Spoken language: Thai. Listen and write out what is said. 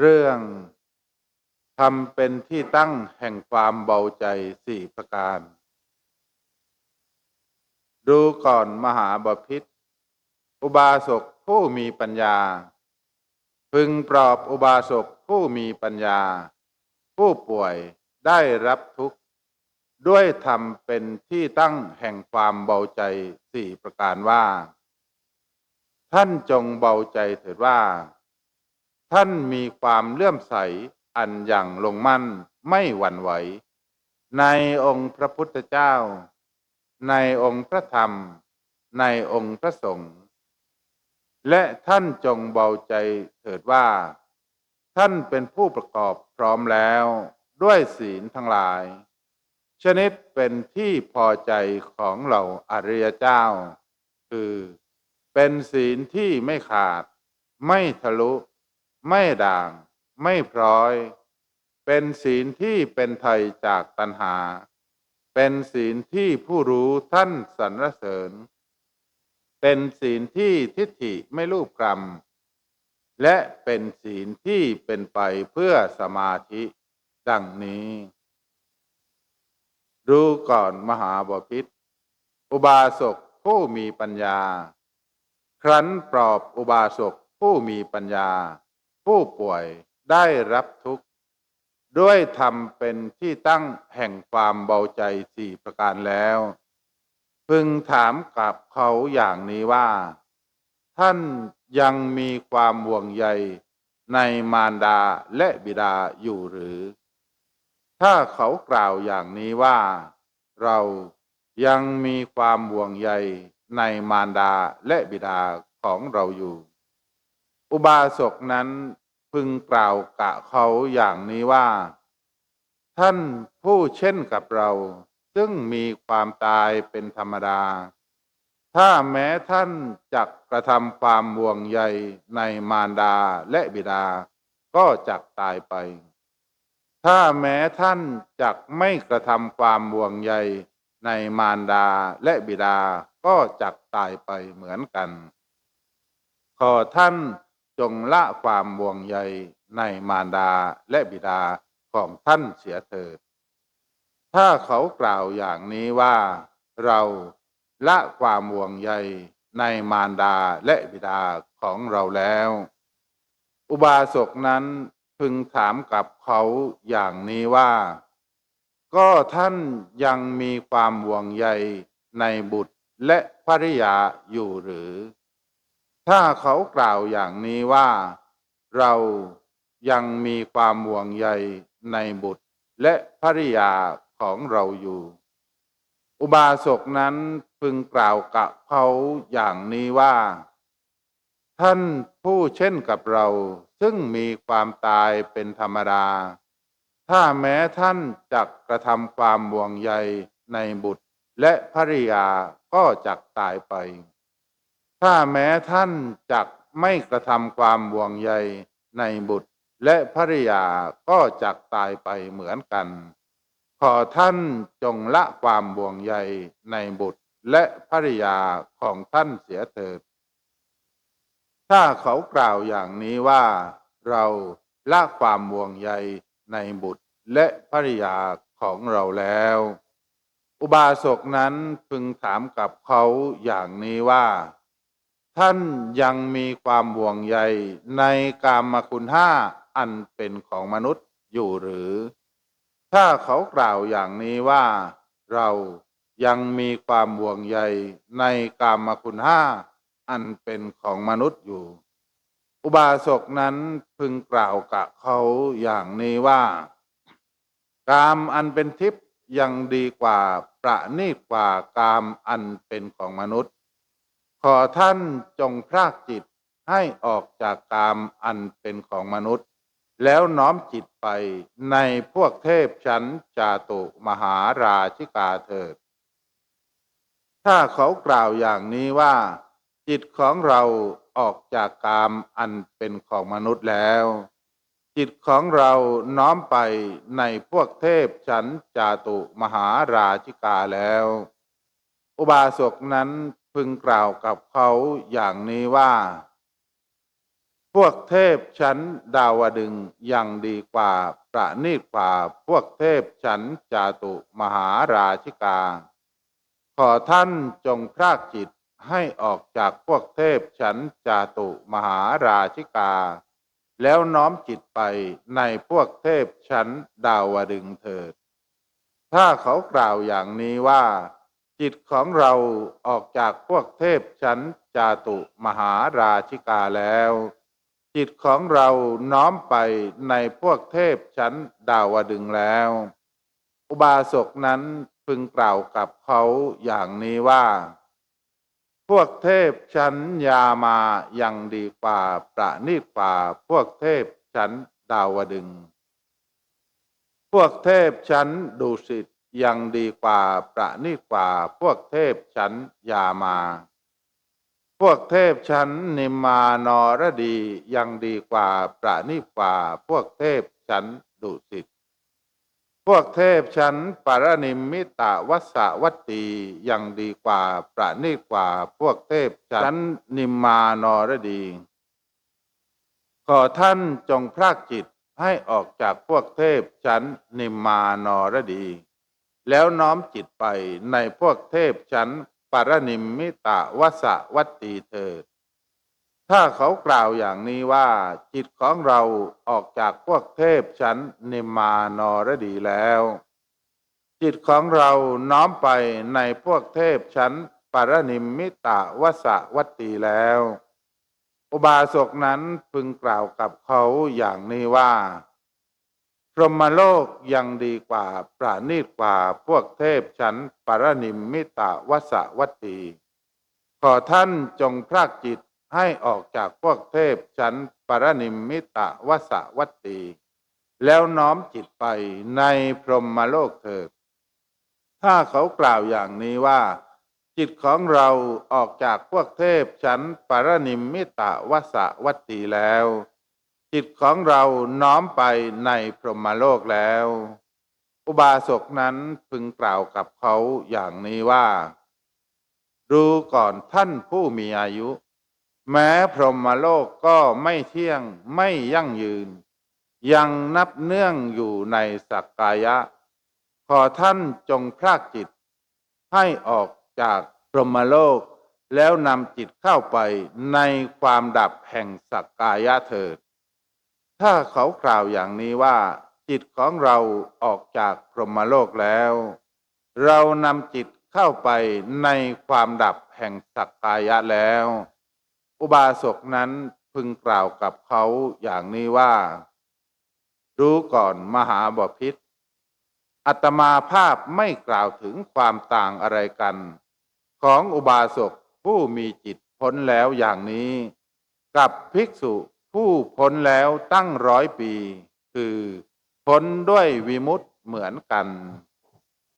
เรื่องทำเป็นที่ตั้งแห่งความเบาใจสี่ประการ ดูก่อนมหาบพิษอุบาสกผู้มีปัญญา พึงปลอบอุบาสกผู้มีปัญญา ผู้ป่วยได้รับทุกข์ ด้วยทำเป็นที่ตั้งแห่งความเบาใจสี่ประการว่า ท่านจงเบาใจเถิดว่า ท่านมีความเลื่อมใสอันอย่างลงมั่นไม่หวั่นไหว ในองค์พระพุทธเจ้า ในองค์พระธรรม ในองค์พระสงฆ์และท่านจงเบาใจเถิดว่า ท่านเป็นผู้ประกอบพร้อมแล้วด้วยศีลทั้งหลาย ชนิดเป็นที่พอใจของเราอริยเจ้า คือเป็นศีลที่ไม่ขาด ไม่ทะลุ ไม่ด่าง ไม่พร้อย เป็นศีลที่เป็นไทยจากตัณหา เป็นศีลที่ผู้รู้ท่านสรรเสริญ เป็นศีลที่ทิฏฐิไม่รูปกรรม และเป็นศีลที่เป็นไปเพื่อสมาธิดังนี้ดูก่อนมหาบพิษอุบาสกผู้มีปัญญา ครั้นปลอบอุบาสกผู้มีปัญญา ผู้ป่วยได้รับทุกข์ ด้วยทำเป็นที่ตั้งแห่งความเบาใจสี่ประการแล้ว พึงถามกับเขาอย่างนี้ว่า ท่านยังมีความห่วงใยในมารดาและบิดาอยู่หรือ ถ้าเขากล่าวอย่างนี้ว่า เรายังมีความห่วงใยในมารดาและบิดาของเราอยู่ อุบาสกนั้นพึงกล่าวกะเขาอย่างนี้ว่า ท่านผู้เช่นกับเรา ซึ่งมีความตายเป็นธรรมดา ถ้าแม้ท่านจักกระทำความห่วงใยในมารดาและบิดา ก็จักตายไป ถ้าแม้ท่านจักไม่กระทำความห่วงใยในมารดาและบิดาก็จักตายไปเหมือนกัน ขอท่าน จงละความห่วงใยในมารดาและบิดาของท่านเสียเถิด ถ้าเขากล่าวอย่างนี้ว่าเราละความห่วงใยในมารดาและบิดาของเราแล้ว อุบาสกนั้นพึงถามกับเขาอย่างนี้ว่า ก็ท่านยังมีความห่วงใยในบุตรและภริยาอยู่หรือ ถ้าเขากล่าวอย่างนี้ว่าเรายังมีความห่วงใยในบุตรและภริยาของเราอยู่ อุบาสกนั้นพึงกล่าวกับเขาอย่างนี้ว่า ท่านผู้เช่นกับเรา ซึ่งมีความตายเป็นธรรมดา ถ้าแม้ท่านจักกระทำความห่วงใยในบุตรและภริยาก็จักตายไป ถ้าแม้ท่านจักไม่กระทำความห่วงใยในบุตรและภริยาก็จักตายไปเหมือนกัน ขอท่านจงละความห่วงใยในบุตรและภริยาของท่านเสียเถิด ถ้าเขากล่าวอย่างนี้ว่า เราละความห่วงใยในบุตรและภริยาของเราแล้ว อุบาสกนั้นพึงถามกับเขาอย่างนี้ว่า ท่านยังมีความห่วงใยในกามคุณห้าอันเป็นของมนุษย์อยู่หรือ ถ้าเขากล่าวอย่างนี้ว่า เรายังมีความห่วงใยในกามคุณห้าอันเป็นของมนุษย์อยู่ อุบาสกนั้นพึงกล่าวกับเขาอย่างนี้ว่า กามอันเป็นทิพย์ยังดีกว่าประณีตกว่ากามอันเป็นของมนุษย์ ขอท่านจงพรากจิตให้ออกจากกามอันเป็นของมนุษย์ แล้วน้อมจิตไปในพวกเทพชั้นจาตุมหาราชิกาเถิด ถ้าเขากล่าวอย่างนี้ว่า จิตของเราออกจากกามอันเป็นของมนุษย์แล้ว จิตของเราน้อมไปในพวกเทพชั้นจาตุมหาราชิกาแล้ว อุบาสกนั้น พึงกล่าวกับเขาอย่างนี้ว่า พวกเทพชั้นดาวดึงยังดีกว่าประณีตกว่าพวกเทพชั้นจาตุมหาราชิกา ขอท่านจงพรากจิตให้ออกจากพวกเทพชั้นจาตุมหาราชิกา แล้วน้อมจิตไปในพวกเทพชั้นดาวดึงเถิด ถ้าเขากล่าวอย่างนี้ว่า จิตของเราออกจากพวกเทพชั้นจาตุมหาราชิกาแล้ว จิตของเราน้อมไปในพวกเทพชั้นดาวดึงแล้ว อุบาสกนั้นพึงกล่าวกับเขาอย่างนี้ว่า พวกเทพชั้นยามายังดีกว่าประณีตกว่าพวกเทพชั้นดาวดึง พวกเทพชั้นดุสิต ยังดีกว่าประณีกว่าพวกเทพชั้นยามา พวกเทพชั้นนิมานรดี ยังดีกว่าประณีกว่าพวกเทพชั้นดุสิตพวกเทพชั้นปารนิมมิตะวัสวัตตียังดีกว่าประณีกว่าพวกเทพชั้นนิมานรดี ขอท่านจงพรากจิตให้ออกจากพวกเทพชั้นนิมมานรดี แล้วน้อมจิตไปในพวกเทพชั้นปารนิมมิตะวสสวัตตีเถิด ถ้าเขากล่าวอย่างนี้ว่าจิตของเราออกจากพวกเทพชั้นนิมานรดีแล้ว จิตของเราน้อมไปในพวกเทพชั้นปารนิมมิตะวสะวัตตีแล้ว อุบาสกนั้นพึงกล่าวกับเขาอย่างนี้ว่า พรหมโลกยังดีกว่าประณีตกว่าพวกเทพชั้นปารนิมมิตะวสวัตตีขอท่านจงพรากจิตให้ออกจากพวกเทพชั้นปรนิมมิตะวสวัตตีแล้วน้อมจิตไปในพรหมโลกเถิด ถ้าเขากล่าวอย่างนี้ว่า จิตของเราออกจากพวกเทพชั้นปรนิมมิตะวสวัตตีแล้ว จิตของเราน้อมไปในพรหมโลกแล้ว อุบาสกนั้นพึงกล่าวกับเขาอย่างนี้ว่าดูก่อนท่านผู้มีอายุ แม้พรหมโลกก็ไม่เที่ยงไม่ยั่งยืน ยังนับเนื่องอยู่ในสักกายะ ขอท่านจงพรากจิต ให้ออกจากพรหมโลกแล้วนำจิตเข้าไปในความดับแห่งสักกายะเถิด ถ้าเขากล่าวอย่างนี้ว่า จิตของเราออกจากพรหมโลกแล้ว เรานำจิตเข้าไปในความดับแห่งสักกายะแล้ว อุบาสกนั้นพึงกล่าวกับเขาอย่างนี้ว่า รู้ก่อนมหาบพิษอัตมาภาพไม่กล่าวถึงความต่างอะไรกัน ของอุบาสกผู้มีจิตพ้นแล้วอย่างนี้ กับภิกษุ ผู้พ้นแล้วตั้งร้อยปี คือพ้นด้วยวิมุตติเหมือนกัน